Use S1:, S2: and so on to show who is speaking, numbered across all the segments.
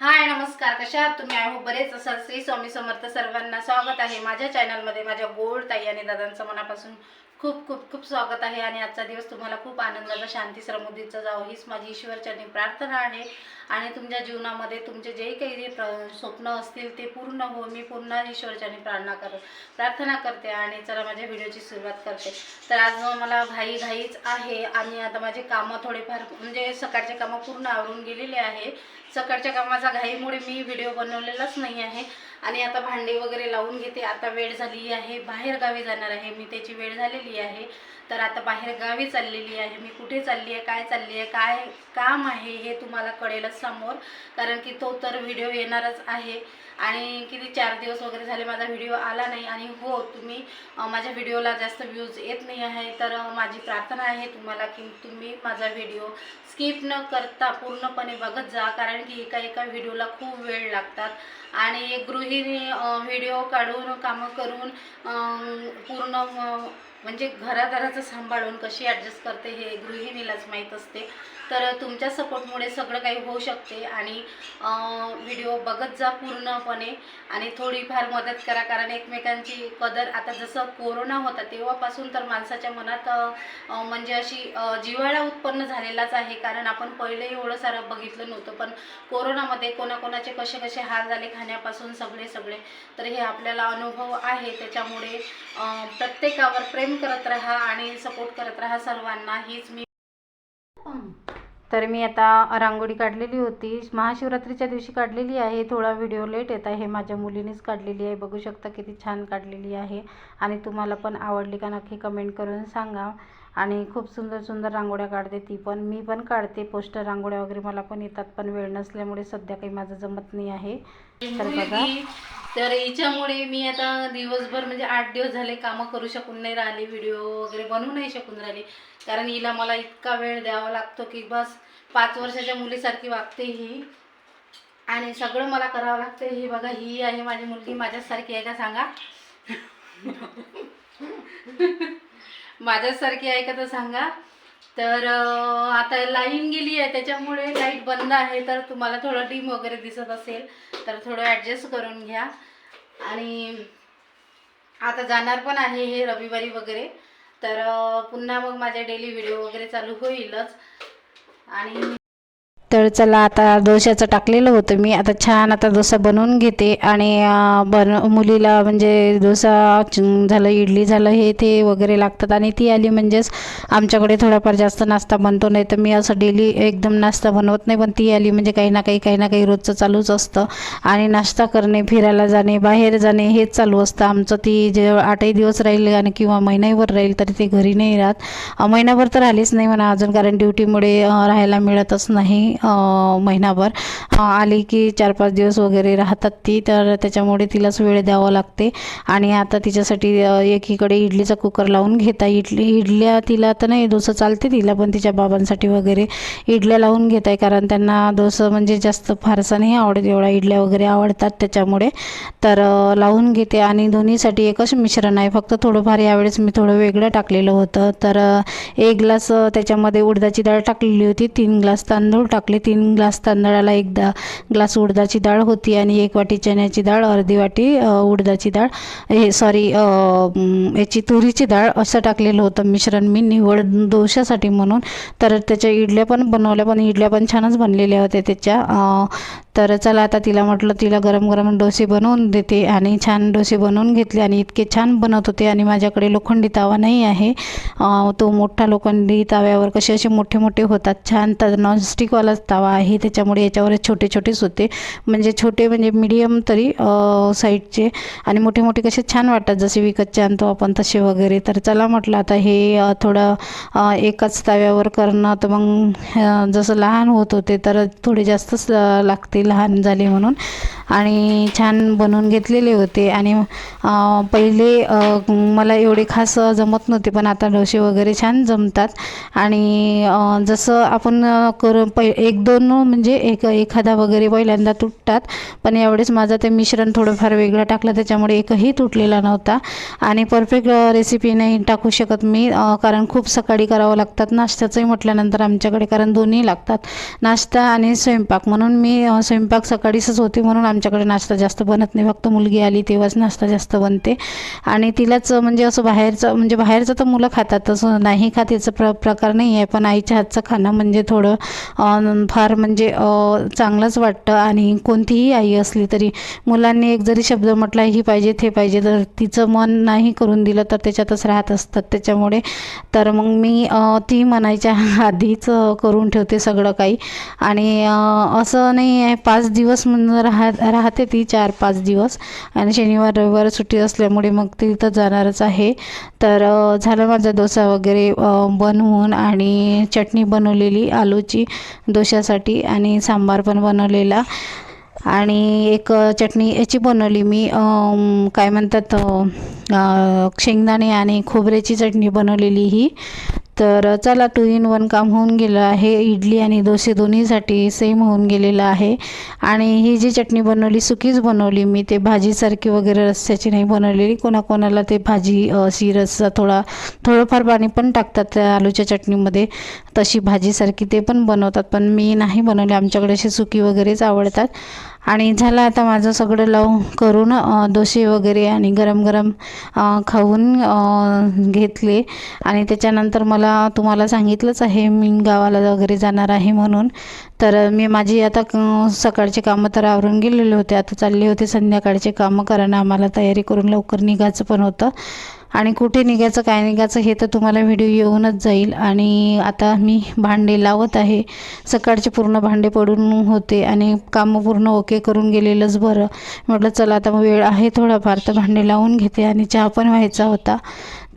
S1: हाय नमस्कार. कशा आहात तुम्ही? आय होप बरेच असाल. श्री स्वामी समर्थ सर्वांना स्वागत आहे माझ्या चॅनलमध्ये माझ्या गोड ताई आणि दादांचं मनापासून खूप खूप खूप स्वागत आहे आणि आजचा दिवस तुम्हाला खूप आनंदाला शांती समृद्धीचा जावं. हीच माझी ईश्वरचरणी प्रार्थना आहे. आणि तुमच्या जीवनामध्ये तुमचे जे काही जे प्र- स्वप्न असतील ते पूर्ण हो. मी पुन्हा ईश्वरचरणी प्रार्थना कर प्रार्थना करते आणि चला माझ्या व्हिडिओची सुरुवात करते. तर आज मला घाई घाईच आहे आणि आता माझे कामं थोडेफार म्हणजे सकाळचे कामं पूर्ण आवरून गेलेले आहे. सकाळच्या कामाचा घाईमुळे मी व्हिडिओ बनवलेलाच नाही आहे. आणि आता भांडे वगैरे लावून घेते. आता वेळ झाली आहे. बाहेरगावी जाणार आहे. मी त्याची वेळ झालेली आहे. तर आता बाहेर गावी चाललेली आहे. मी कुठे चालली आहे काय चालली आहे काय काम आहे हे तुम्हाला कळेलच समोर. कारण की तो तर व्हिडिओ येणारच आहे. आणि किती चार दिवस वगैरे झाले माझा व्हिडिओ आला नाही. आणि हो तुम्ही माझ्या व्हिडिओला जास्त व्ह्यूज येत नाही आहे. तर माझी प्रार्थना आहे तुम्हाला की तुम्ही माझा व्हिडिओ स्किप न करता पूर्णपणे बघत जा. कारण की एका एका व्हिडिओला खूप वेळ लागतात. आणि गृहिणी व्हिडिओ काढून कामं करून पूर्ण म्हणजे घरादाराचं सांभाळून कशी ॲडजस्ट करते हे गृहिणीलाच माहीत असते. तर तुमच्या सपोर्टमुळे सगळं काही होऊ शकते आणि व्हिडिओ बघत जा पूर्णपणे आणि थोडीफार मदत करा. कारण एकमेकांची कदर आता जसं कोरोना होता तेव्हापासून तर माणसाच्या मनात म्हणजे अशी जिव्हाळा उत्पन्न झालेलाच आहे. कारण आपण पहिले एवढं सारं बघितलं नव्हतं. पण कोरोनामध्ये कोणाकोणाचे कसे कसे हाल झाले खाण्यापासून सगळे सगळे तर हे आपल्याला अनुभव आहे. त्याच्यामुळे प्रत्येकावर प्रेम करत राहा आणि सपोर्ट करत राहा सर्वांना हीच मी तर मी आता रांगोळी काढलेली होती. महाशिवरात्रीच्या दिवशी काढलेली आहे. थोडा व्हिडिओ लेट येत आहे. माझ्या मुलीनेच काढलेली आहे. बघू शकता किती छान काढलेली आहे. आणि तुम्हाला पण आवडली का नक्की कमेंट करून सांगा. आणि खूप सुंदर सुंदर रांगोळ्या काढते ती पण. मी पण काढते. पोस्टर रांगोळ्या वगैरे मला पण येतात पण वेळ नसल्यामुळे सध्या काही माझं जमत नाही आहे. तर बघा. तर हिच्यामुळे मी आता दिवसभर म्हणजे आठ दिवस झाले कामं करू शकून नाही राहिली व्हिडिओ वगैरे बनवू नाही शकून राहिली. कारण हिला मला इतका वेळ द्यावा लागतो की बस पाच वर्षाच्या मुलीसारखी वागते ही. आणि सगळं मला करावं लागतं. ही बघा ही आहे माझी मुलगी. माझ्यासारखी आहे का सांगा? माझ्यासारखी आहे का तर सांगा. तर आता लाईन गेली आहे त्याच्यामुळे लाइट बंद आहे तर तुम्हाला थोडं डिम वगैरे दिसत असेल तर थोडं ॲडजस्ट करून घ्या. आणि आता जाणार पण आहे हे रविवारी वगैरे. तर पुन्हा मग माझ्या डेली व्हिडिओ वगैरे चालू होईलच. आणि तर चला आता डोश्याचं टाकलेलं होतं मी. आता छान आता डोसा बनवून घेते आणि बन मुलीला म्हणजे डोसा झालं इडली झालं हे ते वगैरे लागतात आणि ती आली म्हणजेच आमच्याकडे थोडाफार जास्त नाश्ता बनतो नाही तर मी असं डेली एकदम नाश्ता बनवत नाही पण ती आली म्हणजे काही ना काही काही ना काही रोजचं चालूच असतं. आणि नाश्ता करणे फिरायला जाणे बाहेर जाणे हेच चालू असतं. आमचं ती जे आठही दिवस राहील आणि किंवा महिनाभर राहील तरी ते घरी नाही राहत. महिनाभर तर आलीच नाही म्हणा अजून कारण ड्युटीमुळे राहायला मिळतच नाही. महिनाभर आली की चार पाच दिवस वगैरे राहतात ती तर त्याच्यामुळे तिलाच वेळ द्यावा लागते. आणि आता तिच्यासाठी एकीकडे इडलीचा कुकर लावून घेता इडली इडल्या तिला तर नाही डोसं चालते तिला पण तिच्या बाबांसाठी वगैरे इडल्या लावून घेत आहे कारण त्यांना डोसं म्हणजे जास्त फारसा नाही आवडत एवढा इडल्या वगैरे आवडतात त्याच्यामुळे. तर लावून घेते आणि दोन्हीसाठी एकच मिश्रण आहे फक्त थोडंफार यावेळेस मी थोडं वेगळं टाकलेलं होतं. तर एक ग्लास त्याच्यामध्ये उडदाची डाळ टाकलेली होती तीन ग्लास तांदूळ टाकले. तीन ग्लास तांदळाला एक दा ग्लास उडदाची डाळ होती आणि एक वाटी चण्याची डाळ अर्धी वाटी उडदाची डाळ. हे सॉरी याची तुरीची डाळ असं टाकलेलं होतं मिश्रण मी निवड दोशासाठी म्हणून. तर त्याच्या इडल्या पण बनवल्या पण इडल्या पण छानच बनलेल्या होत्या त्याच्या. तर चला आता तिला म्हटलं तिला गरम गरम डोसे बनवून देते आणि छान डोसे बनवून घेतले आणि इतके छान बनवत होते आणि माझ्याकडे लोखंडी तावा नाही आहे. तो मोठा लोखंडी ताव्यावर कसे असे मोठे मोठे होतात छान तर नॉनस्टिकवालाच तावा आहे त्याच्यामुळे याच्यावर छोटे छोटेच होते. म्हणजे छोटे म्हणजे मिडियम तरी साईडचे आणि मोठे मोठे कसे छान वाटतात जसे विकतचे आणतो आपण तसे वगैरे. तर चला म्हटलं आता हे थोडं एकाच ताव्यावर करणं तर मग जसं लहान होत होते तर थोडे जास्तच लागतील. लहान झाले म्हणून. आणि छान बनवून घेतलेले होते. आणि पहिले मला एवढे खास जमत नव्हते पण आता डोसे वगैरे छान जमतात. आणि जसं आपण करून पै एक दोन म्हणजे एक एखादा वगैरे पहिल्यांदा तुटतात पण यावेळेस माझं ते मिश्रण थोडंफार वेगळं टाकलं त्याच्यामुळे एकही तुटलेला नव्हता. आणि परफेक्ट रेसिपी नाही टाकू शकत मी कारण खूप सकाळी करावं लागतात नाश्त्याचंही म्हटल्यानंतर आमच्याकडे कारण दोन्ही लागतात. नाश्ता आणि स्वयंपाक म्हणून मी स्वयं स्वयंपाक सकाळीच होते म्हणून आमच्याकडे नाश्ता जास्त बनत नाही. फक्त मुलगी आली तेव्हाच नाश्ता जास्त बनते. आणि तिलाच म्हणजे असं बाहेरचं म्हणजे बाहेरचं तर मुलं खातात तसं नाही खात याचा प्र प्रकार नाही आहे. पण आईच्या हातचं खाणं म्हणजे थोडं फार म्हणजे चांगलंच वाटतं. आणि कोणतीही आई असली तरी मुलांनी एक जरी शब्द म्हटला ही पाहिजे ते पाहिजे तर तिचं मन नाही करून दिलं तर त्याच्यातच राहत असतात. त्याच्यामुळे तर मग मी ती म्हणायच्या आधीच करून ठेवते सगळं काही. आणि असं नाही आहे पाच दिवस म्हणून राहा राहते ती चार पाच दिवस. आणि शनिवार रविवार सुट्टी असल्यामुळे मग ती तिथं जाणारच आहे. तर झालं माझा डोसा वगैरे बनवून आणि चटणी बनवलेली आलूची डोशासाठी आणि सांबार पण बनवलेला. आणि एक चटणी याची बनवली मी. काय म्हणतात शेंगदाणे आणि खोबऱ्याची चटणी बनवलेली ही. तर चला टू इन वन काम होऊन गेलं आहे. इडली आणि डोसे दोन्हीसाठी सेम होऊन गेलेलं आहे. आणि ही जी चटणी बनवली सुकीच बनवली मी ते भाजीसारखी वगैरे रस्स्याची नाही बनवलेली. कोणाकोणाला ते भाजी अशी रस्सा थोडा थोडंफार पाणी पण टाकतात त्या आलूच्या चटणीमध्ये. तशी भाजीसारखी ते पण बनवतात. पण मी नाही बनवली. आमच्याकडे अशी सुकी वगैरेच आवडतात. आणि झालं आता माझं सगळं लावून करून दोशी वगैरे आणि गरम गरम खाऊन घेतले. आणि त्याच्यानंतर मला तुम्हाला सांगितलंच आहे मी गावाला वगैरे जाणार आहे म्हणून. तर मी माझी आता सकाळचे कामं तर आवरून गेलेले होते. आता चालले होते संध्याकाळचे कामं कारण आम्हाला तयारी करून लवकर निघायचं पण होतं. आणि कुठे निघायचं काय निघायचं हे तर तुम्हाला व्हिडिओ येऊनच जाईल. आणि आता मी भांडे लावत आहे. सकाळचे पूर्ण भांडे पडून होते आणि कामं पूर्ण ओके करून गेलेलंच बरं. म्हटलं चला आता वेळ आहे थोडाफार तर भांडे लावून घेते आणि चहा पण व्हायचा होता.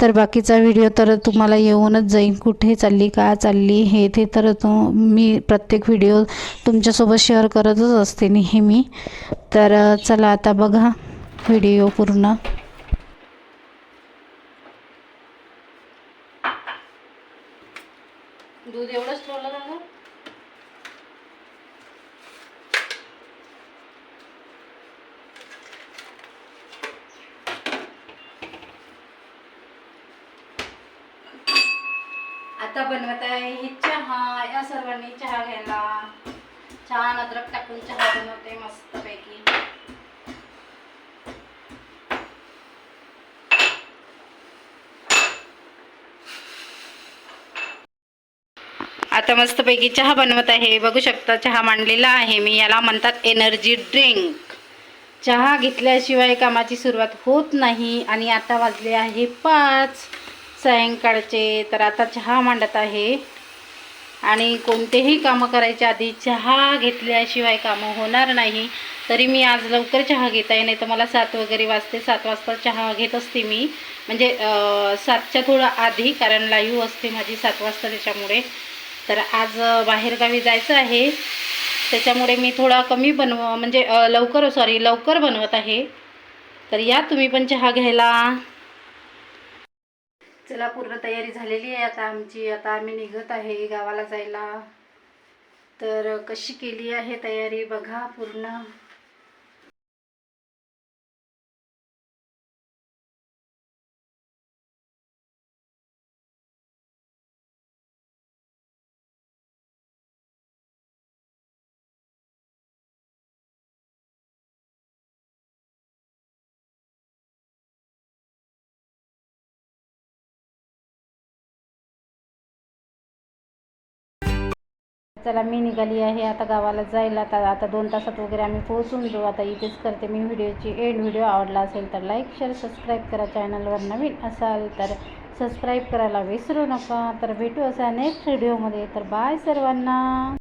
S1: तर बाकीचा व्हिडिओ तर तुम्हाला येऊनच जाईल. कुठे चालली का चालली हे ते तर तो मी प्रत्येक व्हिडिओ तुमच्यासोबत शेअर करतच असते नेहमी. तर चला आता बघा व्हिडिओ पूर्ण. दूध एवढंच ठेवलं ना आता बनवत आहे ही चहा. या सर्वांनी चहा घ्यायला. छान अद्रक टाकून चहा बनवते मस्तपैकी. आता मस्तपैकी चहा बनवत आहे. बघू शकता चहा मांडलेला आहे मी. याला म्हणतात एनर्जी ड्रिंक चहा घेतल्याशिवाय कामाची सुरुवात होत नाही. आणि आता वाजले आहे पाच. सायंकाळचे तर आता चहा मांडत आहे. आणि कोणतेही कामं करायच्या आधी चहा घेतल्याशिवाय कामं होणार नाही. तरी मी आज लवकर चहा घेत आहे. नाही तर मला सात वगैरे वाजते. सात वाजता चहा घेत असते मी. म्हणजे सातच्या थोडं आधी कारण लाईव्ह असते माझी सात वाजता त्याच्यामुळे. तर आज बाहेरगावी जायचं आहे. त्याच्यामुळे मी थोडा कमी बनव म्हणजे लवकर सॉरी लवकर बनवत आहे. तर या तुम्ही पण चहा घ्यायला. चला पूर्ण तयारी झालेली आहे आता आमची. आता आम्ही निघत आहे गावाला जायला. तर कशी केली आहे तयारी बघा पूर्ण. चला मी निघाली आहे. आता गावाला जायला आता आता दोन तासात वगैरे आम्ही पोहोचून जाऊ. आता इथेच करते मी व्हिडिओची. एंड व्हिडिओ आवडला असेल तर लाईक शेअर सबस्क्राईब करा चॅनलवर नवीन असाल तर सबस्क्राईब करायला विसरू नका. तर भेटू असा नेक्स्ट व्हिडिओमध्ये. तर बाय सर्वांना.